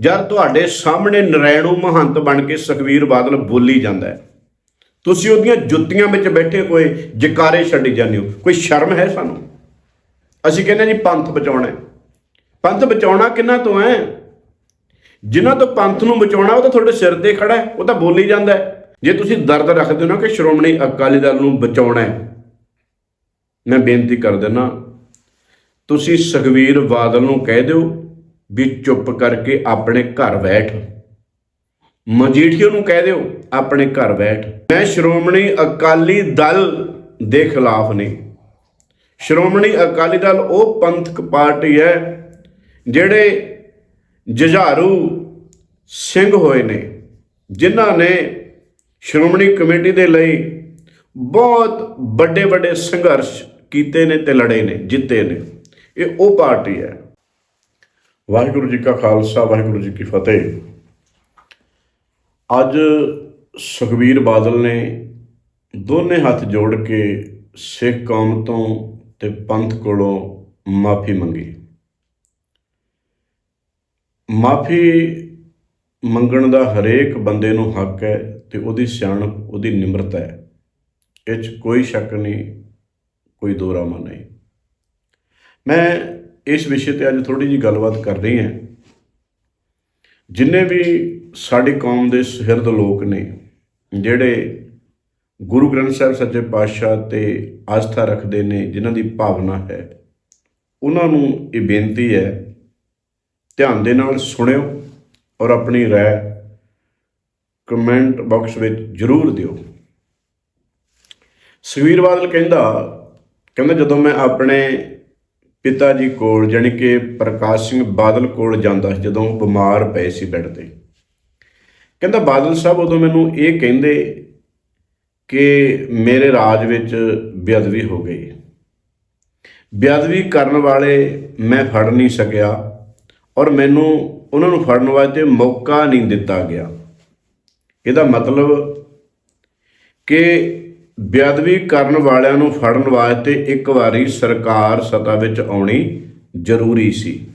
ਜਦ ਤੁਹਾਡੇ ਸਾਹਮਣੇ ਨਰੈਣੂ ਮਹੰਤ ਬਣ ਕੇ ਸੁਖਵੀਰ ਬਾਦਲ ਬੋਲੀ ਜਾਂਦਾ ਹੈ, ਤੁਸੀਂ ਉਹਦੀਆਂ ਜੁੱਤੀਆਂ ਵਿੱਚ ਬੈਠੇ ਹੋਏ ਜਕਾਰੇ ਛੱਡੀ ਜਾਂਦੇ ਹੋ। ਕੋਈ ਸ਼ਰਮ ਹੈ ਸਾਨੂੰ? ਅਸੀਂ ਕਹਿੰਦੇ ਜੀ, ਪੰਥ ਬਚਾਉਣਾ ਪੰਥ ਬਚਾਉਣਾ ਕਿੰਨਾ ਤੋਂ ਹੈ? ਜਿਨ੍ਹਾਂ ਤੋਂ ਪੰਥ ਨੂੰ ਬਚਾਉਣਾ, ਉਹ ਤਾਂ ਤੁਹਾਡੇ ਸਿਰ ਤੇ ਖੜਾ ਹੈ, ਉਹ ਤਾਂ ਬੋਲੀ ਜਾਂਦਾ ਹੈ। ਜੇ ਤੁਸੀਂ ਦਰਦ ਰੱਖਦੇ ਹੋ ਨਾ ਕਿ ਸ਼੍ਰੋਮਣੀ ਅਕਾਲੀ ਦਲ ਨੂੰ ਬਚਾਉਣਾ ਹੈ, ਮੈਂ ਬੇਨਤੀ ਕਰ ਦਿੰਦਾ, ਤੁਸੀਂ ਸੁਖਵੀਰ ਬਾਦਲ ਨੂੰ ਕਹਿ ਦਿਓ ਵੀ ਚੁੱਪ ਕਰਕੇ ਆਪਣੇ ਘਰ ਬੈਠ। ਮਜੀਠੀਓ ਨੂੰ ਕਹਿ ਦਿਓ, ਆਪਣੇ ਘਰ ਬੈਠ। ਮੈਂ ਸ਼੍ਰੋਮਣੀ ਅਕਾਲੀ ਦਲ ਦੇ ਖਿਲਾਫ ਨਹੀਂ ਸ਼੍ਰੋਮਣੀ ਅਕਾਲੀ ਦਲ ਉਹ ਪੰਥਕ ਪਾਰਟੀ ਹੈ, ਜਿਹੜੇ ਜੁਝਾਰੂ ਸਿੰਘ ਹੋਏ ਨੇ, ਜਿਨ੍ਹਾਂ ਨੇ ਸ਼੍ਰੋਮਣੀ ਕਮੇਟੀ ਦੇ ਲਈ ਬਹੁਤ ਵੱਡੇ ਵੱਡੇ ਸੰਘਰਸ਼ ਕੀਤੇ ਨੇ ਤੇ ਲੜੇ ਨੇ, ਜਿੱਤੇ ਨੇ। ਇਹ ਉਹ ਪਾਰਟੀ ਹੈ। ਵਾਹਿਗੁਰੂ ਜੀ ਕਾ ਖਾਲਸਾ, ਵਾਹਿਗੁਰੂ ਜੀ ਕੀ ਫਤਿਹ। ਅੱਜ ਸੁਖਬੀਰ ਬਾਦਲ ਨੇ ਦੋਨੇ ਹੱਥ ਜੋੜ ਕੇ ਸਿੱਖ ਕੌਮ ਤੋਂ ਤੇ ਪੰਥ ਕੋਲੋਂ ਮਾਫੀ ਮੰਗੀ। ਮਾਫੀ ਮੰਗਣ ਦਾ ਹਰੇਕ ਬੰਦੇ ਨੂੰ ਹੱਕ ਹੈ ਤੇ ਉਹਦੀ ਸਿਆਣਪ, ਉਹਦੀ ਨਿਮਰਤਾ ਹੈ। ਇਹ 'ਚ ਕੋਈ ਸ਼ੱਕ ਨਹੀਂ, ਕੋਈ ਦੋਰਾਮਾ ਨਹੀਂ। ਮੈਂ ਇਸ ਵਿਸ਼ੇ ਤੇ ਅੱਜ ਥੋੜੀ ਜੀ ਗੱਲਬਾਤ ਕਰ ਰਹੀ ਹਾਂ ਜਿੰਨੇ ਵੀ ਸਾਡੀ ਕੌਮ ਦੇ ਸੁਹਿਰਦ ਲੋਕ ਨੇ ਜਿਹੜੇ ਗੁਰੂ ਗ੍ਰੰਥ ਸਾਹਿਬ ਸੱਚੇ ਪਾਤਸ਼ਾਹ ਤੇ ਆਸਥਾ ਰੱਖਦੇ ਨੇ ਜਿਨ੍ਹਾਂ ਦੀ ਭਾਵਨਾ ਹੈ ਉਹਨਾਂ ਨੂੰ ਇਹ ਬੇਨਤੀ ਹੈ ਧਿਆਨ ਦੇ ਨਾਲ ਸੁਣਿਓ ਔਰ ਆਪਣੀ رائے ਕਮੈਂਟ ਬਾਕਸ ਵਿੱਚ ਜ਼ਰੂਰ ਦਿਓ ਸੁਖਬੀਰ ਬਾਦਲ ਕਹਿੰਦਾ ਕਹਿੰਦਾ ਜਦੋਂ ਮੈਂ ਆਪਣੇ ਪਿਤਾ ਜੀ ਕੋਲ, ਜਾਣੀ ਕਿ ਪ੍ਰਕਾਸ਼ ਸਿੰਘ ਬਾਦਲ ਕੋਲ ਜਾਂਦਾ ਸੀ ਜਦੋਂ ਉਹ ਬਿਮਾਰ ਪਏ ਸੀ ਬੈੱਡ ਤੇ। ਕਹਿੰਦਾ, ਬਾਦਲ ਸਾਹਿਬ ਉਦੋਂ ਮੈਨੂੰ ਇਹ ਕਹਿੰਦੇ ਕਿ ਮੇਰੇ ਰਾਜ ਵਿੱਚ ਬੇਅਦਬੀ ਹੋ ਗਈ। ਬੇਅਦਬੀ ਕਰਨ ਵਾਲੇ ਮੈਂ ਫੜ ਨਹੀਂ ਸਕਿਆ ਔਰ ਮੈਨੂੰ ਉਹਨਾਂ ਨੂੰ ਫੜਨ ਵਾਸਤੇ ਮੌਕਾ ਨਹੀਂ ਦਿੱਤਾ ਗਿਆ। ਇਹਦਾ ਮਤਲਬ ਕਿ ਬੇਅਦਬੀ ਕਰਨ ਵਾਲਿਆਂ ਨੂੰ ਫੜਨ ਵਾਸਤੇ ਇੱਕ ਵਾਰੀ ਸਰਕਾਰ ਸੱਤਾ ਵਿੱਚ ਆਉਣੀ ਜ਼ਰੂਰੀ ਸੀ।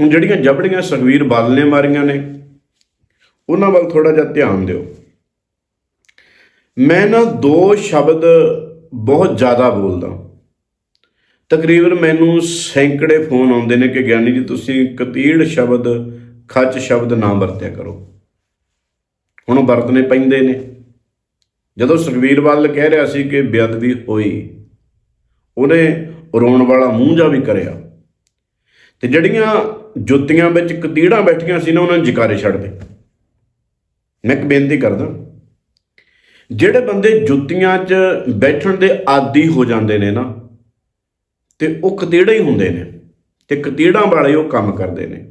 ਹੁਣ ਜਿਹੜੀਆਂ ਜਬੜੀਆਂ ਸੁਖਵੀਰ ਬਾਦਲ ਨੇ ਮਾਰੀਆਂ ਨੇ, ਉਹਨਾਂ ਵੱਲ ਥੋੜਾ ਜਿਹਾ ਧਿਆਨ ਦਿਓ। ਮੈਂ ਨਾ ਦੋ ਸ਼ਬਦ ਬਹੁਤ ਜ਼ਿਆਦਾ ਬੋਲਦਾ। ਤਕਰੀਬਨ ਮੈਨੂੰ ਸੈਂਕੜੇ ਫੋਨ ਆਉਂਦੇ ਨੇ ਕਿ ਗਿਆਨੀ ਜੀ, ਤੁਸੀਂ ਕਤੀੜ ਸ਼ਬਦ, ਖੱਚ ਸ਼ਬਦ ਨਾ ਵਰਤਿਆ ਕਰੋ। ਹੁਣ ਉਹ ਵਰਤਨੇ ਪੈਂਦੇ ਨੇ। ਜਦੋਂ ਸੁਖਵੀਰ ਬਾਦਲ ਕਹਿ ਰਿਹਾ ਸੀ ਕਿ ਬੇਅਦਬੀ ਹੋਈ, ਉਹਨੇ ਰੋਣ ਵਾਲਾ ਮੂੰਹ ਜਾ ਵੀ ਕਰਿਆ। ਤੇ ਜਿਹੜੀਆਂ ਜੁੱਤੀਆਂ ਵਿੱਚ ਕਤੀੜਾਂ ਬੈਠੀਆਂ ਸੀ ਨਾ, ਉਹਨਾਂ ਨੇ ਜਕਾਰੇ ਛੱਡਦੇ ਮੈਂ ਇੱਕ ਬੇਨਤੀ ਕਰਦਾ, ਜਿਹੜੇ ਬੰਦੇ ਜੁੱਤੀਆਂ 'ਚ ਬੈਠਣ ਦੇ ਆਦੀ ਹੋ ਜਾਂਦੇ ਨੇ ਨਾ, ਤੇ ਉਹ ਕਤੀੜੇ ਹੀ ਹੁੰਦੇ ਨੇ, ਤੇ ਕਤੀੜਾਂ ਵਾਲੇ ਉਹ ਕੰਮ ਕਰਦੇ ਨੇ।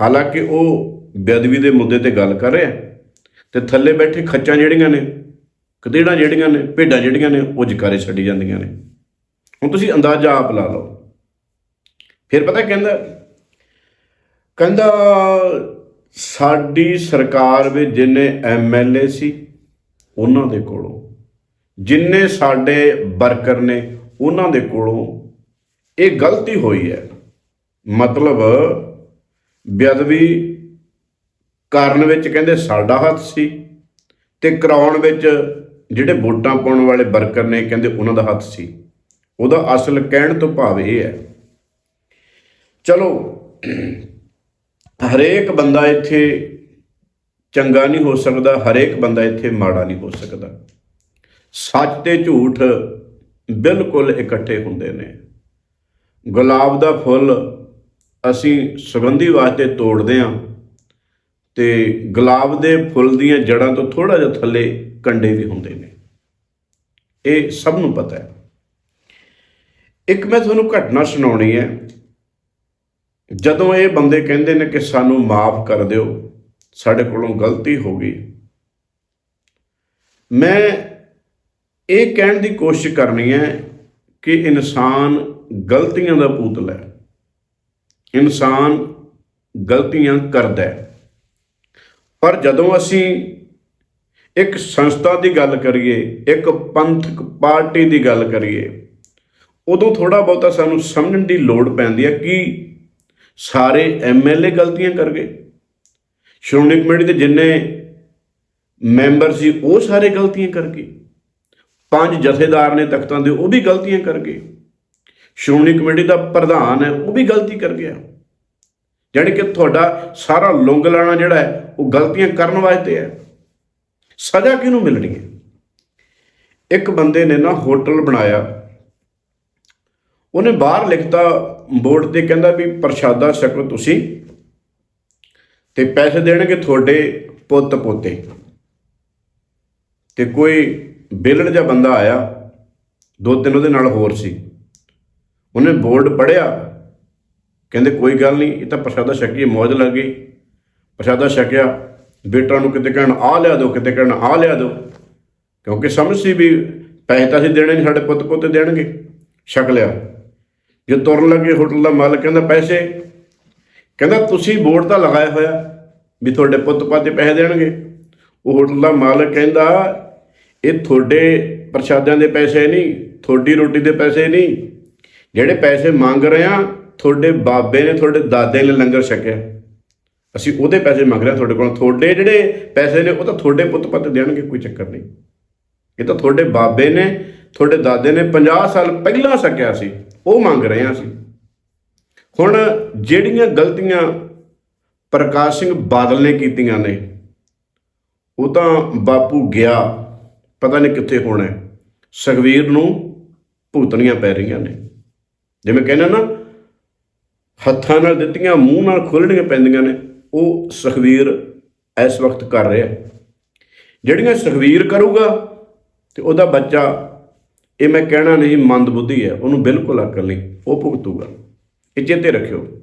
ਹਾਲਾਂਕਿ ਉਹ ਬੇਅਦਬੀ ਦੇ ਮੁੱਦੇ ਤੇ ਗੱਲ ਕਰ ਰਿਹਾ। ਤੇ ਥੱਲੇ ਬੈਠੇ ਖੱਚਾਂ ਜਿਹੜੀਆਂ ਨੇ, ਕਦੇੜਾਂ ਜਿਹੜੀਆਂ ਨੇ, ਭੇਡਾਂ ਜਿਹੜੀਆਂ ਨੇ, ਉਹ ਜਕਾਰੇ ਛੱਡੀ ਜਾਂਦੀਆਂ ਨੇ। ਹੁਣ ਤੁਸੀਂ ਅੰਦਾਜ਼ਾ ਆਪ ਲਾ ਲਓ। ਫਿਰ ਪਤਾ ਕਹਿੰਦਾ ਕਹਿੰਦਾ, ਸਾਡੀ ਸਰਕਾਰ ਵਿੱਚ ਜਿੰਨੇ ਐਮਐਲਏ ਸੀ, ਉਹਨਾਂ ਦੇ ਕੋਲੋਂ। ਜਿੰਨੇ ਸਾਡੇ ਵਰਕਰ ਨੇ, ਉਹਨਾਂ ਦੇ ਕੋਲੋਂ ਇਹ ਗਲਤੀ ਹੋਈ ਹੈ। ਮਤਲਬ, ਬੇਅਦਬੀ ਕਰਨ ਵਿੱਚ ਕਹਿੰਦੇ ਸਾਡਾ ਹੱਥ ਸੀ ਤੇ ਕਰਾਉਣ ਵਿੱਚ ਜਿਹੜੇ ਵੋਟਾਂ ਪਾਉਣ ਵਾਲੇ ਵਰਕਰ ਨੇ ਕਹਿੰਦੇ ਉਹਨਾਂ ਦਾ ਹੱਥ ਸੀ। ਉਹਦਾ ਅਸਲ ਕਹਿਣ ਤੋਂ ਭਾਵ ਇਹ ਹੈ। ਚਲੋ, ਹਰੇਕ ਬੰਦਾ ਇੱਥੇ ਚੰਗਾ ਨਹੀਂ ਹੋ ਸਕਦਾ, ਹਰੇਕ ਬੰਦਾ ਇੱਥੇ ਮਾੜਾ ਨਹੀਂ ਹੋ ਸਕਦਾ। ਸੱਚ ਤੇ ਝੂਠ ਬਿਲਕੁਲ ਇਕੱਠੇ ਹੁੰਦੇ ਨੇ। ਗੁਲਾਬ ਦਾ ਫੁੱਲ ਅਸੀਂ ਸੁਗੰਧੀ ਵਾਸਤੇ ਤੋੜਦੇ ਹਾਂ। ਤੇ ਗੁਲਾਬ ਦੇ ਫੁੱਲ ਦੀਆਂ ਜੜਾਂ ਤੋਂ ਥੋੜਾ ਜਿਹਾ ਥੱਲੇ ਕੰਡੇ ਵੀ ਹੁੰਦੇ ਨੇ। ਇਹ ਸਭ ਨੂੰ ਪਤਾ ਹੈ। ਇੱਕ ਮੈਂ ਤੁਹਾਨੂੰ ਘਟਨਾ ਸੁਣਾਉਣੀ ਹੈ। ਜਦੋਂ ਇਹ ਬੰਦੇ ਕਹਿੰਦੇ ਨੇ ਕਿ ਸਾਨੂੰ ਮਾਫ ਕਰ ਦਿਓ, ਸਾਡੇ ਕੋਲੋਂ ਗਲਤੀ ਹੋ ਗਈ। ਮੈਂ ਇਹ ਕਹਿਣ ਦੀ ਕੋਸ਼ਿਸ਼ ਕਰਨੀ ਹੈ ਕਿ ਇਨਸਾਨ ਗਲਤੀਆਂ ਦਾ ਪੂਤਲਾ ਹੈ ਇਨਸਾਨ ਗਲਤੀਆਂ ਕਰਦਾ ਹੈ। ਪਰ ਜਦੋਂ ਅਸੀਂ ਇੱਕ ਸੰਸਥਾ ਦੀ ਗੱਲ ਕਰੀਏ, ਇੱਕ ਪੰਥਕ ਪਾਰਟੀ ਦੀ ਗੱਲ ਕਰੀਏ, ਉਦੋਂ ਥੋੜਾ ਬਹੁਤਾ ਸਾਨੂੰ ਸਮਝਣ ਦੀ ਲੋੜ ਪੈਂਦੀ ਹੈ ਕਿ ਸਾਰੇ ਐਮਐਲਏ ਗਲਤੀਆਂ ਕਰ ਗਏ। ਸ਼੍ਰੋਮਣੀ ਕਮੇਟੀ ਦੇ ਜਿੰਨੇ ਮੈਂਬਰ ਸੀ, ਉਹ ਸਾਰੇ ਗਲਤੀਆਂ ਕਰ ਗਏ। ਪੰਜ ਜਥੇਦਾਰ ਨੇ ਤਖਤਾਂ ਦੇ, ਉਹ ਵੀ ਗਲਤੀਆਂ ਕਰ ਗਏ। ਸ਼੍ਰੋਮਣੀ ਕਮੇਟੀ ਦਾ ਪ੍ਰਧਾਨ ਹੈ, ਉਹ ਵੀ ਗਲਤੀ ਕਰ ਗਿਆ। ਜਾਣੀ ਕਿ ਤੁਹਾਡਾ ਸਾਰਾ ਲੁੰਗ ਲਾਣਾ ਜਿਹੜਾ ਹੈ ਉਹ ਗਲਤੀਆਂ ਕਰਨ ਵਾਸਤੇ ਹੈ। ਸਜ਼ਾ ਕਿਹਨੂੰ ਮਿਲਣੀ ਹੈ? ਇੱਕ ਬੰਦੇ ਨੇ ਨਾ ਹੋਟਲ ਬਣਾਇਆ। ਉਹਨੇ ਬਾਹਰ ਲਿਖਤਾ ਬੋਰਡ ਤੇ ਕਹਿੰਦਾ ਵੀ ਪ੍ਰਸ਼ਾਦਾ ਛਕੋ ਤੁਸੀਂ ਤੇ ਪੈਸੇ ਦੇਣਗੇ ਤੁਹਾਡੇ ਪੁੱਤ ਪੋਤੇ। ਤੇ ਕੋਈ ਬੇਲੜ ਜਿਹਾ ਬੰਦਾ ਆਇਆ। ਦੋ ਤਿੰਨ ਉਹਦੇ ਨਾਲ ਹੋਰ ਸੀ। ਉਹਨੇ ਬੋਰਡ ਪੜਿਆ ਕਹਿੰਦੇ ਕੋਈ ਗੱਲ ਨਹੀਂ, ਇਹ ਤਾਂ ਪ੍ਰਸ਼ਾਦਾ ਛਕੀਏ, ਮੌਜ ਲੱਗ ਗਈ। ਪ੍ਰਸ਼ਾਦਾ ਛਕਿਆ, ਬੇਟਾ ਨੂੰ ਕਿਤੇ ਕਹਿਣ ਆ ਲਿਆ ਦਿਓ, ਕਿਤੇ ਕਹਿਣ ਆ ਲਿਆ ਦਿਓ। ਕਿਉਂਕਿ ਸਮਝ ਸੀ ਵੀ ਪੈਸੇ ਤਾਂ ਅਸੀਂ ਦੇਣੇ ਨਹੀਂ, ਸਾਡੇ ਪੁੱਤ ਪੋਤੇ ਦੇਣਗੇ। ਛਕ ਲਿਆ। ਜੇ ਤੁਰਨ ਲੱਗੇ ਹੋਟਲ ਦਾ ਮਾਲਕ ਕਹਿੰਦਾ, ਪੈਸੇ? ਕਹਿੰਦਾ, ਤੁਸੀਂ ਬੋਰਡ ਤਾਂ ਲਗਾਇਆ ਹੋਇਆ ਵੀ ਤੁਹਾਡੇ ਪੁੱਤ ਪਾਤੇ ਪੈਸੇ ਦੇਣਗੇ। ਉਹ ਹੋਟਲ ਦਾ ਮਾਲਕ ਕਹਿੰਦਾ, ਇਹ ਤੁਹਾਡੇ ਪ੍ਰਸ਼ਾਦਿਆਂ ਦੇ ਪੈਸੇ ਨਹੀਂ, ਤੁਹਾਡੀ ਰੋਟੀ ਦੇ ਪੈਸੇ ਨਹੀਂ। ਜਿਹੜੇ ਪੈਸੇ ਮੰਗ ਰਹੇ ਆ ਤੁਹਾਡੇ ਬਾਬੇ ਨੇ, ਤੁਹਾਡੇ ਦਾਦੇ ਨੇ ਲੰਗਰ ਛਕਿਆ। ਅਸੀਂ ਉਹਦੇ ਪੈਸੇ ਮੰਗ ਰਹੇ ਹਾਂ ਤੁਹਾਡੇ ਕੋਲ। ਤੁਹਾਡੇ ਜਿਹੜੇ ਪੈਸੇ ਨੇ, ਉਹ ਤਾਂ ਤੁਹਾਡੇ ਪੁੱਤ ਪੱਤ ਦੇਣਗੇ, ਕੋਈ ਚੱਕਰ ਨਹੀਂ। ਇਹ ਤਾਂ ਤੁਹਾਡੇ ਬਾਬੇ ਨੇ, ਤੁਹਾਡੇ ਦਾਦੇ ਨੇ 50 ਸਾਲ ਪਹਿਲਾਂ ਸਕਿਆ ਸੀ। ਉਹ ਮੰਗ ਰਹੇ ਹਾਂ ਅਸੀਂ। ਹੁਣ ਜਿਹੜੀਆਂ ਗਲਤੀਆਂ ਪ੍ਰਕਾਸ਼ ਸਿੰਘ ਬਾਦਲ ਨੇ ਕੀਤੀਆਂ ਨੇ, ਉਹ ਤਾਂ ਬਾਪੂ ਗਿਆ, ਪਤਾ ਨਹੀਂ ਕਿੱਥੇ ਹੋਣਾ ਹੈ। ਸੁਖਵੀਰ ਨੂੰ ਭੁਗਤਣੀਆਂ ਪੈ ਰਹੀਆਂ ਨੇ। ਜਿਵੇਂ ਕਹਿੰਦਾ ਨਾ, ਹੱਥਾਂ ਨਾਲ ਦਿੱਤੀਆਂ, ਮੂੰਹ ਨਾਲ ਖੋਲਣੀਆਂ ਪੈਂਦੀਆਂ ਨੇ। ਉਹ ਸੁਖਵੀਰ ਇਸ ਵਕਤ ਕਰ ਰਿਹਾ। ਜਿਹੜੀਆਂ ਸੁਖਵੀਰ ਕਰੂਗਾ ਤੇ ਉਹਦਾ ਬੱਚਾ, ਇਹ ਮੈਂ ਕਹਿਣਾ ਨਹੀਂ ਮੰਦ ਬੁੱਧੀ ਹੈ, ਉਹਨੂੰ ਬਿਲਕੁਲ ਅਕਲ ਨਹੀਂ, ਉਹ ਭੁਗਤੂਗਾ। ਇਹ ਚੇਤੇ ਰੱਖਿਓ।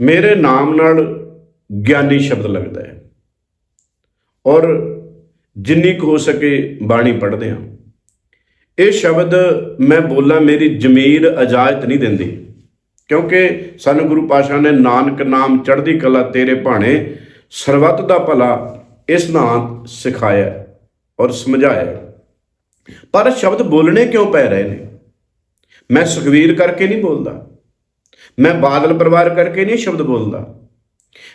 ਮੇਰੇ ਨਾਮ ਨਾਲ ਗਿਆਨੀ ਸ਼ਬਦ ਲੱਗਦਾ ਹੈ। ਔਰ ਜਿੰਨੀ ਕੁ ਹੋ ਸਕੇ ਬਾਣੀ ਪੜ੍ਹਦੇ ਹਾਂ। ਇਹ ਸ਼ਬਦ ਮੈਂ ਬੋਲਾਂ, ਮੇਰੀ ਜ਼ਮੀਰ ਇਜਾਜ਼ਤ ਨਹੀਂ ਦਿੰਦੀ। ਕਿਉਂਕਿ ਸਾਨੂੰ ਗੁਰੂ ਪਾਸ਼ਾ ਨੇ ਨਾਨਕ ਨਾਮ ਚੜ੍ਹਦੀ ਕਲਾ ਤੇਰੇ ਭਾਣੇ ਸਰਬੱਤ ਦਾ ਭਲਾ ਇਸ ਨਾਂ ਸਿਖਾਇਆ ਔਰ ਸਮਝਾਇਆ। ਪਰ ਸ਼ਬਦ ਬੋਲਣੇ ਕਿਉਂ ਪੈ ਰਹੇ ਨੇ? ਮੈਂ ਸੁਖਵੀਰ ਕਰਕੇ ਨਹੀਂ ਬੋਲਦਾ। ਮੈਂ ਬਾਦਲ ਪਰਿਵਾਰ ਕਰਕੇ ਨਹੀਂ ਸ਼ਬਦ ਬੋਲਦਾ।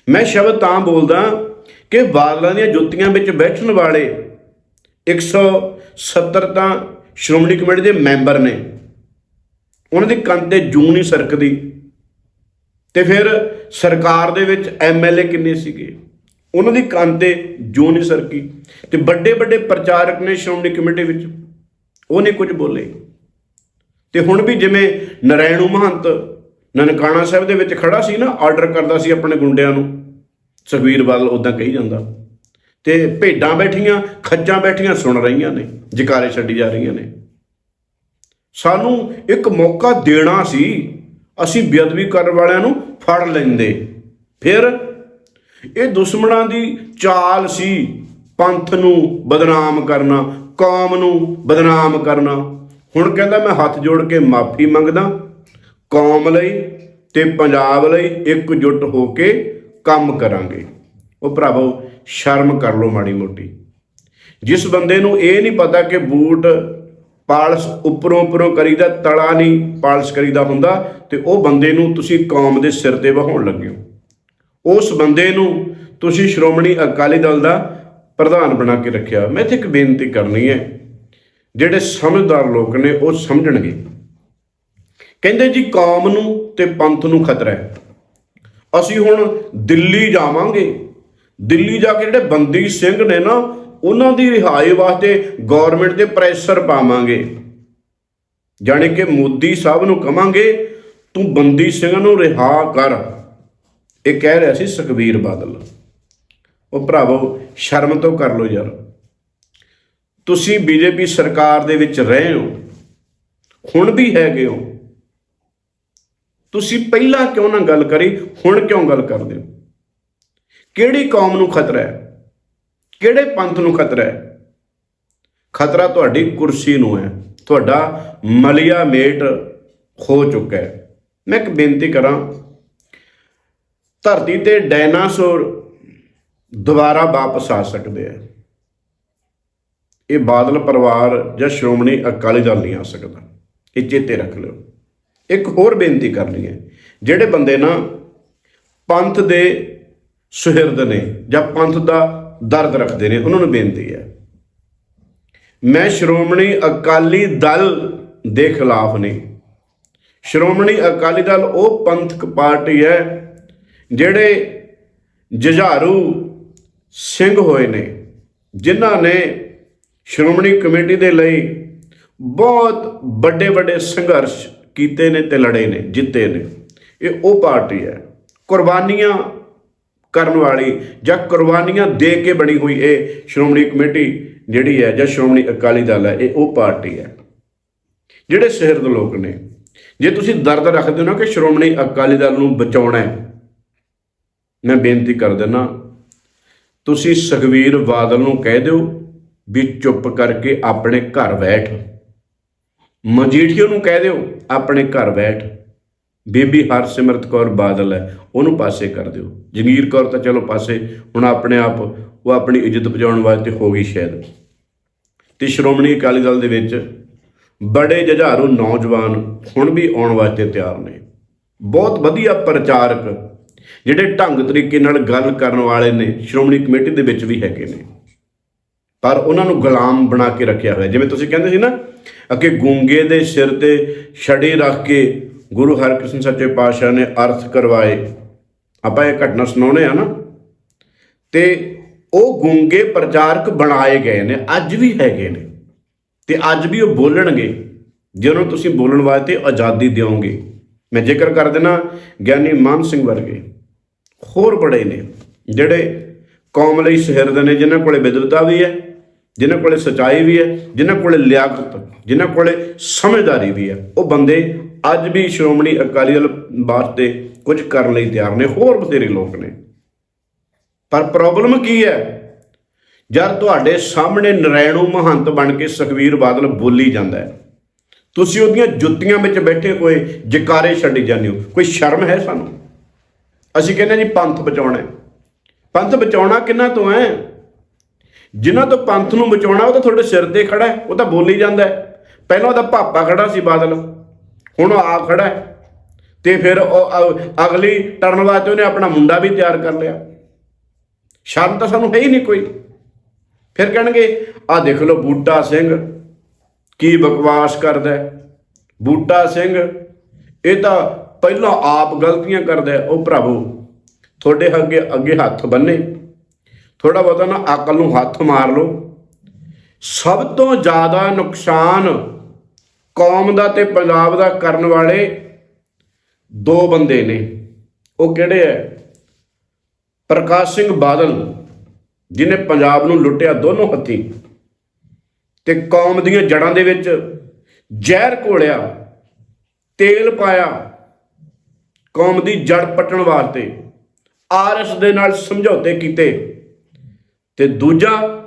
ਮੈਂ ਸ਼ਬਦ ਤਾਂ ਬੋਲਦਾ ਕਿ ਬਾਦਲਾਂ ਦੀਆਂ ਜੁੱਤੀਆਂ ਵਿੱਚ ਬੈਠਣ ਵਾਲੇ 170 ਤਾਂ ਸ਼੍ਰੋਮਣੀ ਕਮੇਟੀ ਦੇ ਮੈਂਬਰ ਨੇ। ਉਹਨਾਂ ਦੀ ਕੰਨ ਤੇ ਜੂੰ ਨਹੀਂ ਸਰਕਦੀ। ਤੇ ਫਿਰ ਸਰਕਾਰ ਦੇ ਵਿੱਚ ਐਮਐਲਏ ਕਿੰਨੇ ਸੀਗੇ? ਉਹਨਾਂ ਦੀ ਕੰਨ ਤੇ ਜੂ ਨਹੀਂ ਸਰਕੀ। ਤੇ ਵੱਡੇ ਵੱਡੇ ਪ੍ਰਚਾਰਕ ਨੇ ਸ਼੍ਰੋਮਣੀ ਕਮੇਟੀ ਵਿੱਚ। ਉਹ ਨਹੀਂ ਕੁਝ ਬੋਲੇ। ਤੇ ਹੁਣ ਵੀ ਜਿਵੇਂ ਨਰੈਣੂ ਮਹੰਤ ਨਨਕਾਣਾ ਸਾਹਿਬ ਦੇ ਵਿੱਚ ਖੜਾ ਸੀ ਨਾ, ਆਰਡਰ ਕਰਦਾ ਸੀ ਆਪਣੇ ਗੁੰਡਿਆਂ ਨੂੰ। ਸੁਖਵੀਰ ਬਾਦਲ ਉਦਾਂ ਕਹੀ ਜਾਂਦਾ। ਤੇ ਭੇਡਾਂ ਬੈਠੀਆਂ, ਖੱਜਾਂ ਬੈਠੀਆਂ ਸੁਣ ਰਹੀਆਂ ਨੇ, ਜਕਾਰੇ ਛੱਡੀ ਜਾ ਰਹੀਆਂ ਨੇ। ਸਾਨੂੰ ਇੱਕ ਮੌਕਾ ਦੇਣਾ ਸੀ, ਅਸੀਂ ਬੇਅਦਬੀ ਕਰਨ ਵਾਲਿਆਂ ਨੂੰ ਫੜ ਲੈਂਦੇ। ਫਿਰ ਇਹ ਦੁਸ਼ਮਣਾਂ ਦੀ ਚਾਲ ਸੀ ਪੰਥ ਨੂੰ ਬਦਨਾਮ ਕਰਨਾ, ਕੌਮ ਨੂੰ ਬਦਨਾਮ ਕਰਨਾ। ਹੁਣ ਕਹਿੰਦਾ, ਮੈਂ ਹੱਥ ਜੋੜ ਕੇ ਮਾਫੀ ਮੰਗਦਾ, ਕੌਮ ਲਈ ਤੇ ਪੰਜਾਬ ਲਈ ਇਕਜੁੱਟ ਹੋ ਕੇ ਕੰਮ ਕਰਾਂਗੇ। ਉਹ ਭਰਾਵੋ, ਸ਼ਰਮ ਕਰ ਲਓ ਮਾੜੀ ਮੋਟੀ। ਜਿਸ ਬੰਦੇ ਨੂੰ ਇਹ ਨਹੀਂ ਪਤਾ ਕਿ ਬੂਟ ਪਾਲਸ ਉੱਪਰੋਂ ਉੱਪਰੋਂ ਕਰੀਦਾ, ਤਲਾ ਨਹੀਂ ਪਾਲਸ ਕਰੀਦਾ ਹੁੰਦਾ ਤੇ ਉਹ ਬੰਦੇ ਨੂੰ ਤੁਸੀਂ ਕੌਮ ਦੇ ਸਿਰ ਤੇ ਵਹਾਉਣ ਲੱਗੇ ਹੋ। ਉਸ ਬੰਦੇ ਨੂੰ ਤੁਸੀਂ ਸ਼੍ਰੋਮਣੀ ਅਕਾਲੀ ਦਲ ਦਾ ਪ੍ਰਧਾਨ ਬਣਾ ਕੇ ਰੱਖਿਆ। ਮੈਂ ਇੱਥੇ ਇੱਕ ਬੇਨਤੀ ਕਰਨੀ ਹੈ, ਜਿਹੜੇ ਸਮਝਦਾਰ ਲੋਕ ਨੇ ਉਹ ਸਮਝਣਗੇ। ਕਹਿੰਦੇ ਜੀ, ਕੌਮ ਨੂੰ ਤੇ ਪੰਥ ਨੂੰ ਖਤਰਾ ਹੈ। ਅਸੀਂ ਹੁਣ ਦਿੱਲੀ ਜਾਵਾਂਗੇ। ਦਿੱਲੀ ਜਾ ਕੇ ਜਿਹੜੇ ਬੰਦੀ ਸਿੰਘ ਨੇ ਨਾ ਉਹਨਾਂ ਦੀ ਰਿਹਾਈ ਵਾਸਤੇ ਗਵਰਨਮੈਂਟ ਤੇ ਪ੍ਰੈਸ਼ਰ ਪਾਵਾਂਗੇ। ਜਾਣੀ ਕਿ ਮੋਦੀ ਸਾਹਿਬ ਨੂੰ ਕਵਾਂਗੇ, ਤੂੰ ਬੰਦੀ ਸਿੰਘ ਨੂੰ ਰਿਹਾ ਕਰ। ਇਹ ਕਹਿ ਰਿਹਾ ਸੀ ਸੁਖਬੀਰ ਬਾਦਲ। ਉਹ ਭਰਾਵੋ, ਸ਼ਰਮ ਤੋਂ ਕਰ ਲਓ ਯਾਰ। ਤੁਸੀਂ ਬੀਜੇਪੀ ਸਰਕਾਰ ਦੇ ਵਿੱਚ ਰਹੇ ਹੋ। ਹੁਣ ਵੀ ਹੈਗੇ ਹੋ। ਤੁਸੀਂ ਪਹਿਲਾਂ ਕਿਉਂ ਨਾ ਗੱਲ ਕਰੀ, ਹੁਣ ਕਿਉਂ ਗੱਲ ਕਰਦੇ ਹੋ? ਕਿਹੜੀ ਕੌਮ ਨੂੰ ਖਤਰਾ ਹੈ? ਕਿਹੜੇ ਪੰਥ ਨੂੰ ਖਤਰਾ ਹੈ? ਖਤਰਾ ਤੁਹਾਡੀ ਕੁਰਸੀ ਨੂੰ ਹੈ। ਤੁਹਾਡਾ ਮਲਿਆ ਮੇਟ ਹੋ ਚੁੱਕਾ ਹੈ। ਮੈਂ ਇੱਕ ਬੇਨਤੀ ਕਰਾਂ, ਧਰਤੀ ਤੇ ਡਾਇਨਾਸੌਰ ਦੁਬਾਰਾ ਵਾਪਸ ਆ ਸਕਦੇ ਆ ਇਹ ਬਾਦਲ ਪਰਿਵਾਰ ਜਾਂ ਸ਼੍ਰੋਮਣੀ ਅਕਾਲੀ ਦਲ ਨਹੀਂ ਆ ਸਕਦਾ। ਇਹ ਚੇਤੇ ਰੱਖ ਲਿਓ। ਇੱਕ ਹੋਰ ਬੇਨਤੀ ਕਰਨੀ ਹੈ। ਜਿਹੜੇ ਬੰਦੇ ਨਾ ਪੰਥ ਦੇ ਸੁਹਿਰਦ ਨੇ ਜਾਂ ਪੰਥ ਦਾ ਦਰਦ ਰੱਖਦੇ ਨੇ, ਉਹਨਾਂ ਨੂੰ ਬੇਨਤੀ ਹੈ। ਮੈਂ ਸ਼੍ਰੋਮਣੀ ਅਕਾਲੀ ਦਲ ਦੇ ਖਿਲਾਫ ਨਹੀਂ ਸ਼੍ਰੋਮਣੀ ਅਕਾਲੀ ਦਲ ਉਹ ਪੰਥਕ ਪਾਰਟੀ ਹੈ, ਜਿਹੜੇ ਜੁਝਾਰੂ ਸਿੰਘ ਹੋਏ ਨੇ, ਜਿਨ੍ਹਾਂ ਨੇ ਸ਼੍ਰੋਮਣੀ ਕਮੇਟੀ ਦੇ ਲਈ ਬਹੁਤ ਵੱਡੇ ਵੱਡੇ ਸੰਘਰਸ਼ ਕੀਤੇ ਨੇ ਤੇ ਲੜੇ ਨੇ, ਜਿੱਤੇ ਨੇ। ਇਹ ਉਹ ਪਾਰਟੀ ਹੈ। ਕੁਰਬਾਨੀਆਂ ਕਰਨ ਵਾਲੀ ਜਾਂ ਕੁਰਬਾਨੀਆਂ ਦੇ ਕੇ ਬਣੀ ਹੋਈ ਇਹ ਸ਼੍ਰੋਮਣੀ ਕਮੇਟੀ ਜਿਹੜੀ ਹੈ ਜਾਂ ਸ਼੍ਰੋਮਣੀ ਅਕਾਲੀ ਦਲ ਹੈ, ਇਹ ਉਹ ਪਾਰਟੀ ਹੈ। ਜਿਹੜੇ ਸ਼ਹਿਰ ਦੇ ਲੋਕ ਨੇ, ਜੇ ਤੁਸੀਂ ਦਰਦ ਰੱਖਦੇ ਹੋ ਨਾ ਕਿ ਸ਼੍ਰੋਮਣੀ ਅਕਾਲੀ ਦਲ ਨੂੰ ਬਚਾਉਣਾ ਹੈ, ਮੈਂ ਬੇਨਤੀ ਕਰ ਦਿੰਦਾ, ਤੁਸੀਂ ਸੁਖਵੀਰ ਬਾਦਲ ਨੂੰ ਕਹਿ ਦਿਓ ਵੀ ਚੁੱਪ ਕਰਕੇ ਆਪਣੇ ਘਰ ਬੈਠ। ਮਜੀਠੀਓ ਨੂੰ ਕਹਿ ਦਿਓ, ਆਪਣੇ ਘਰ ਬੈਠ। ਬੀਬੀ ਹਰਸਿਮਰਤ ਕੌਰ ਬਾਦਲ ਹੈ, ਉਹਨੂੰ ਪਾਸੇ ਕਰ ਦਿਓ। ਜਗੀਰ ਕੌਰ ਤਾਂ ਚਲੋ ਪਾਸੇ, ਹੁਣ ਆਪਣੇ ਆਪ ਉਹ ਆਪਣੀ ਇੱਜ਼ਤ ਬਚਾਉਣ ਵਾਸਤੇ ਹੋ ਗਈ ਸ਼ਾਇਦ। ਤੇ ਸ਼੍ਰੋਮਣੀ ਅਕਾਲੀ ਦਲ ਦੇ ਵਿੱਚ ਬੜੇ ਜੁਝਾਰੂ ਨੌਜਵਾਨ ਹੁਣ ਵੀ ਆਉਣ ਵਾਸਤੇ ਤਿਆਰ ਨੇ। ਬਹੁਤ ਵਧੀਆ ਪ੍ਰਚਾਰਕ, ਜਿਹੜੇ ਢੰਗ ਤਰੀਕੇ ਨਾਲ ਗੱਲ ਕਰਨ ਵਾਲੇ ਨੇ, ਸ਼੍ਰੋਮਣੀ ਕਮੇਟੀ ਦੇ ਵਿੱਚ ਵੀ ਹੈਗੇ ਨੇ। ਪਰ ਉਹਨਾਂ ਨੂੰ ਗੁਲਾਮ ਬਣਾ ਕੇ ਰੱਖਿਆ ਹੋਇਆ, ਜਿਵੇਂ ਤੁਸੀਂ ਕਹਿੰਦੇ ਸੀ ਨਾ, ਅੱਗੇ ਗੂੰਗੇ ਦੇ ਸਿਰ ਤੇ ਛੜੇ ਰੱਖ ਕੇ ਗੁਰੂ ਹਰਕ੍ਰਿਸ਼ਨ ਸੱਚੇ ਪਾਤਸ਼ਾਹ ਨੇ ਅਰਥ ਕਰਵਾਏ। ਆਪਾਂ ਇਹ ਘਟਨਾ ਸੁਣਾਉਣੇ ਆ ਨਾ। ਤੇ ਉਹ ਗੂੰਗੇ ਪ੍ਰਚਾਰਕ ਬਣਾਏ ਗਏ ਨੇ, ਅੱਜ ਵੀ ਹੈਗੇ ਨੇ। ਤੇ ਅੱਜ ਵੀ ਉਹ ਬੋਲਣਗੇ ਜਿਹਨਾਂ ਤੁਸੀਂ ਬੋਲਣ ਵਾਸਤੇ ਆਜ਼ਾਦੀ ਦਿਓਗੇ। ਮੈਂ ਜ਼ਿਕਰ ਕਰ ਦੇਣਾ ਗਿਆਨੀ ਮਾਨ ਸਿੰਘ ਵਰਗੇ ਹੋਰ ਬੜੇ ਨੇ, ਜਿਹੜੇ ਕੌਮ ਲਈ ਸ਼ਹਿਰਦ ਨੇ, ਜਿਨ੍ਹਾਂ ਕੋਲੇ ਵਿਦਵਤਾ ਵੀ ਹੈ, ਜਿਨ੍ਹਾਂ ਕੋਲੇ ਸਚਾਈ ਵੀ ਹੈ, ਜਿਨ੍ਹਾਂ ਕੋਲੇ ਲਿਆਕਤ, ਜਿਨ੍ਹਾਂ ਕੋਲੇ ਸਮਝਦਾਰੀ ਵੀ ਹੈ। ਉਹ ਬੰਦੇ ਅੱਜ ਵੀ ਸ਼੍ਰੋਮਣੀ ਅਕਾਲੀ ਦਲ ਵਾਸਤੇ ਕੁਝ ਕਰਨ ਲਈ ਤਿਆਰ ਨੇ, ਹੋਰ ਬਥੇਰੇ ਲੋਕ ਨੇ। ਪਰ ਪ੍ਰੋਬਲਮ ਕੀ ਹੈ? ਜਦ ਤੁਹਾਡੇ ਸਾਹਮਣੇ ਨਰੈਣੂ ਮਹੰਤ ਬਣ ਕੇ ਸੁਖਵੀਰ ਬਾਦਲ ਬੋਲੀ ਜਾਂਦਾ ਹੈ, ਤੁਸੀਂ ਉਹਦੀਆਂ ਜੁੱਤੀਆਂ ਵਿੱਚ ਬੈਠੇ ਹੋਏ ਜਕਾਰੇ ਛੱਡੀ ਜਾਂਦੇ ਹੋ। ਕੋਈ ਸ਼ਰਮ ਹੈ ਸਾਨੂੰ? ਅਸੀਂ ਕਹਿੰਦੇ ਜੀ ਪੰਥ ਬਚਾਉਣਾ ਹੈ। ਪੰਥ ਬਚਾਉਣਾ ਕਿੰਨਾ ਤੋਂ ਹੈ? ਜਿਨ੍ਹਾਂ ਤੋਂ ਪੰਥ ਨੂੰ ਬਚਾਉਣਾ, ਉਹ ਤਾਂ ਤੁਹਾਡੇ ਸਿਰ ਤੇ ਖੜਾ ਹੈ, ਉਹ ਤਾਂ ਬੋਲੀ ਜਾਂਦਾ ਹੈ। ਪਹਿਲਾਂ ਉਹਦਾ ਪਾਪਾ ਖੜਾ ਸੀ ਬਾਦਲ। ਹੁਣ ਉਹ ਆਪ ਖੜਾ ਹੈ। ਤੇ ਫਿਰ ਉਹ ਅਗਲੀ ਟਰਨ ਵਾਸਤੇ ਉਹਨੇ ਆਪਣਾ ਮੁੰਡਾ ਵੀ ਤਿਆਰ ਕਰ ਲਿਆ। ਸ਼ਰਮ ਤਾਂ ਸਾਨੂੰ ਹੈ ਹੀ ਨਹੀਂ ਕੋਈ। ਫਿਰ ਕਹਿਣਗੇ ਆ ਦੇਖ ਲਓ ਬੂਟਾ ਸਿੰਘ, ਕੀ ਬਕਵਾਸ ਕਰਦਾ ਬੂਟਾ ਸਿੰਘ, ਇਹ ਤਾਂ ਪਹਿਲਾਂ ਆਪ ਗਲਤੀਆਂ ਕਰਦਾ ਉਹ ਪ੍ਰਭੂ ਤੁਹਾਡੇ ਅੱਗੇ ਅੱਗੇ ਹੱਥ ਬੰਨੇ ਥੋੜਾ ਬਹੁਤਾ ਨਾ ਅਕਲ ਨੂੰ ਹੱਥ ਮਾਰ ਲਓ। ਸਭ ਤੋਂ ਜ਼ਿਆਦਾ ਨੁਕਸਾਨ ਕੌਮ ਦਾ ਤੇ ਪੰਜਾਬ ਦਾ ਕਰਨ ਵਾਲੇ ਦੋ ਬੰਦੇ ਨੇ। ਉਹ ਕਿਹੜੇ ਐ? ਪ੍ਰਕਾਸ਼ ਸਿੰਘ ਬਾਦਲ ਜਿਨੇ ਪੰਜਾਬ ਨੂੰ ਲੁੱਟਿਆ ਦੋਨੋਂ ਹੱਥੀ ਤੇ ਕੌਮ ਦੀਆਂ ਜੜਾਂ ਦੇ ਵਿੱਚ ਜ਼ਹਿਰ ਘੋਲਿਆ, ਤੇਲ ਪਾਇਆ, ਕੌਮ ਦੀ ਜੜ ਪੱਟਣ ਵਾਸਤੇ ਆਰਐਸ ਦੇ ਨਾਲ ਸਮਝੌਤੇ ਕੀਤੇ। ਤੇ ਦੂਜਾ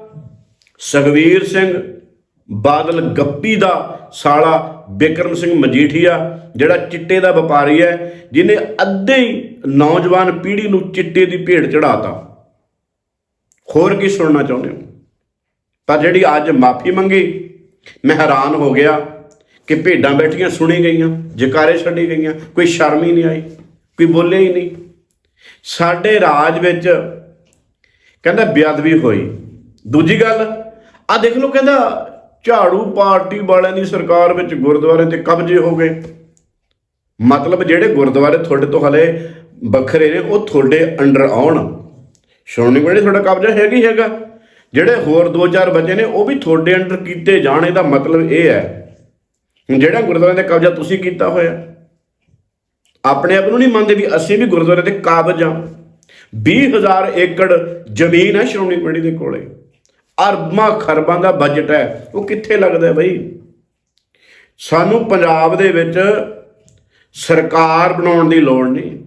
ਸੁਖਵੀਰ ਸਿੰਘ ਬਾਦਲ ਗੱਪੀ ਦਾ ਸਾਲਾ ਬਿਕਰਮ ਸਿੰਘ ਮਜੀਠੀਆ, ਜਿਹੜਾ ਚਿੱਟੇ ਦਾ ਵਪਾਰੀ ਹੈ ਜਿਨੇ ਅੱਧੇ ਹੀ ਨੌਜਵਾਨ ਪੀੜ੍ਹੀ ਨੂੰ ਚਿੱਟੇ ਦੀ ਭੇਡ ਚੜਾਤਾ ਹੋਰ ਕੀ ਸੁਣਨਾ ਚਾਹੁੰਦੇ ਹੋ? ਪਰ ਜਿਹੜੀ ਅੱਜ ਮਾਫੀ ਮੰਗੀ, ਮੈਂ ਹੈਰਾਨ ਹੋ ਗਿਆ ਕਿ ਭੇਡਾਂ ਬੈਠੀਆਂ ਸੁਣੀ ਗਈਆਂ, ਜਕਾਰੇ ਛੱਡੀ ਗਈਆਂ, ਕੋਈ ਸ਼ਰਮ ਹੀ ਨਹੀਂ ਆਈ, ਕੋਈ ਬੋਲੇ ਹੀ ਨਹੀਂ। ਸਾਡੇ ਰਾਜ ਵਿੱਚ ਕਹਿੰਦਾ ਬੇਅਦਬੀ ਹੋਈ। ਦੂਜੀ ਗੱਲ ਆ ਦੇਖ ਲਓ ਕਹਿੰਦਾ ਝਾੜੂ ਪਾਰਟੀ ਵਾਲਿਆਂ ਦੀ ਸਰਕਾਰ ਵਿੱਚ ਗੁਰਦੁਆਰੇ ਤੇ ਕਬਜ਼ੇ ਹੋ ਗਏ। ਮਤਲਬ ਜਿਹੜੇ ਗੁਰਦੁਆਰੇ ਤੁਹਾਡੇ ਤੋਂ ਹਲੇ ਵੱਖਰੇ ਨੇ, ਉਹ ਤੁਹਾਡੇ ਅੰਡਰ ਆਉਣ। ਸ਼੍ਰੋਮਣੀ ਕਮੇਟੀ ਤੁਹਾਡਾ ਕਬਜ਼ਾ ਹੈਗਾ ਹੀ ਹੈਗਾ। ਜਿਹੜੇ ਹੋਰ ਦੋ ਚਾਰ ਬਚੇ ਨੇ, ਉਹ ਵੀ ਤੁਹਾਡੇ ਅੰਡਰ ਕੀਤੇ ਜਾਣ, ਇਹਦਾ ਮਤਲਬ ਇਹ ਹੈ। ਜਿਹੜਾ ਗੁਰਦੁਆਰੇ ਤੇ ਕਬਜ਼ਾ ਤੁਸੀਂ ਕੀਤਾ ਹੋਇਆ, ਆਪਣੇ ਆਪ ਨੂੰ ਨਹੀਂ ਮੰਨਦੇ ਵੀ ਅਸੀਂ ਵੀ ਗੁਰਦੁਆਰੇ ਤੇ ਕਾਬਜ ਆ 20000 ਏਕੜ ਜ਼ਮੀਨ ਹੈ ਸ਼੍ਰੋਮਣੀ ਕਮੇਟੀ ਦੇ ਕੋਲੇ। ਅਰਬਾਂ ਖਰਬਾਂ ਦਾ ਬਜਟ ਹੈ। ਉਹ ਕਿੱਥੇ ਲੱਗਦਾ ਬਈ? ਸਾਨੂੰ ਪੰਜਾਬ ਦੇ ਵਿੱਚ ਸਰਕਾਰ ਬਣਾਉਣ ਦੀ ਲੋੜ ਨਹੀਂ।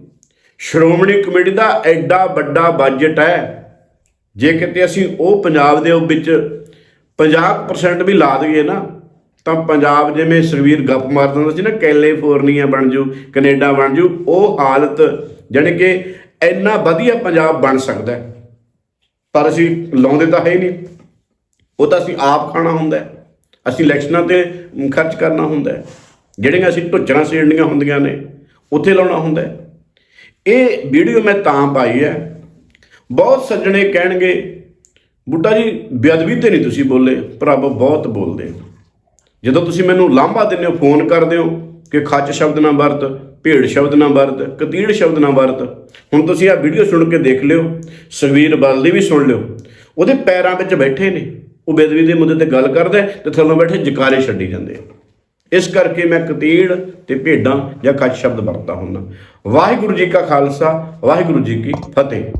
ਸ਼੍ਰੋਮਣੀ ਕਮੇਟੀ ਦਾ ਐਡਾ ਵੱਡਾ ਬਜਟ ਹੈ। ਜੇ ਕਿਤੇ ਅਸੀਂ ਉਹ ਪੰਜਾਬ ਦੇ ਵਿੱਚ 50% ਵੀ ਲਾ ਦਈਏ ਨਾ, ਤਾਂ ਪੰਜਾਬ ਜਿਵੇਂ ਸਰਵੀਰ ਗੱਪ ਮਾਰਦਾ ਹੁੰਦਾ ਸੀ ਨਾ, ਕੈਲੀਫੋਰਨੀਆ ਬਣ ਜੂ, ਕੈਨੇਡਾ ਬਣ ਜੂ, ਉਹ ਹਾਲਤ ਜਾਣੀ ਕਿ ਇੰਨਾ ਵਧੀਆ ਪੰਜਾਬ ਬਣ ਸਕਦਾ ਪਰ ਅਸੀਂ ਲਾਉਂਦੇ ਤਾਂ ਹੈ ਹੀ ਨਹੀਂ। ਉਹ ਤਾਂ ਅਸੀਂ ਆਪ ਖਾਣਾ ਹੁੰਦਾ ਅਸੀਂ ਇਲੈਕਸ਼ਨਾਂ ਤੇ ਖਰਚ ਕਰਨਾ ਹੁੰਦਾ ਜਿਹੜੀਆਂ ਅਸੀਂ ਢੁੱਚਣਾ ਸੇੜਨੀਆਂ ਹੁੰਦੀਆਂ ਨੇ, ਉੱਥੇ ਲਾਉਣਾ ਹੁੰਦਾ ਇਹ ਵੀਡੀਓ ਮੈਂ ਤਾਂ ਪਾਈ ਹੈ। ਬਹੁਤ ਸੱਜਣੇ ਕਹਿਣਗੇ ਬੁੱਟਾ ਜੀ, ਬੇਅਦਬੀ ਤੇ ਨਹੀਂ ਤੁਸੀਂ ਬੋਲੇ। ਪ੍ਰਭ ਬਹੁਤ ਬੋਲਦੇ ਜਦੋਂ ਤੁਸੀਂ ਮੈਨੂੰ ਲਾਂਭਾ ਦਿੰਦੇ ਹੋ, ਫੋਨ ਕਰਦੇ ਹੋ ਕਿ ਖੱਚ ਸ਼ਬਦ ਨਾ ਵਰਤ, ਭੇੜ ਸ਼ਬਦ ਨਾ ਵਰਤ, ਕਤੀੜ ਸ਼ਬਦ ਨਾ ਵਰਤ, ਹੁਣ ਤੁਸੀਂ ਆ ਵੀਡੀਓ ਸੁਣ ਕੇ ਦੇਖ ਲਿਓ, ਸੁਖਵੀਰ ਬਾਦਲ ਦੀ ਵੀ ਸੁਣ ਲਿਓ। ਉਹਦੇ ਪੈਰਾਂ ਵਿੱਚ ਬੈਠੇ ਨੇ। ਉਹ ਬੇਦਬੀ ਦੇ ਮੁੱਦੇ ਤੇ ਗੱਲ ਕਰਦਾ ਹੈ ਤੇ ਥੱਲੋਂ ਬੈਠੇ ਜਕਾਰੇ ਛੱਡੀ ਜਾਂਦੇ ਇਸ ਕਰਕੇ ਮੈਂ ਕਤੀੜ ਤੇ ਭੇਡਾਂ ਜਾਂ ਕੱਚ ਸ਼ਬਦ ਵਰਤਦਾ ਹੁੰਦਾ। ਵਾਹਿਗੁਰੂ ਜੀ ਕਾ ਖਾਲਸਾ, ਵਾਹਿਗੁਰੂ ਜੀ ਕੀ ਫਤਿਹ।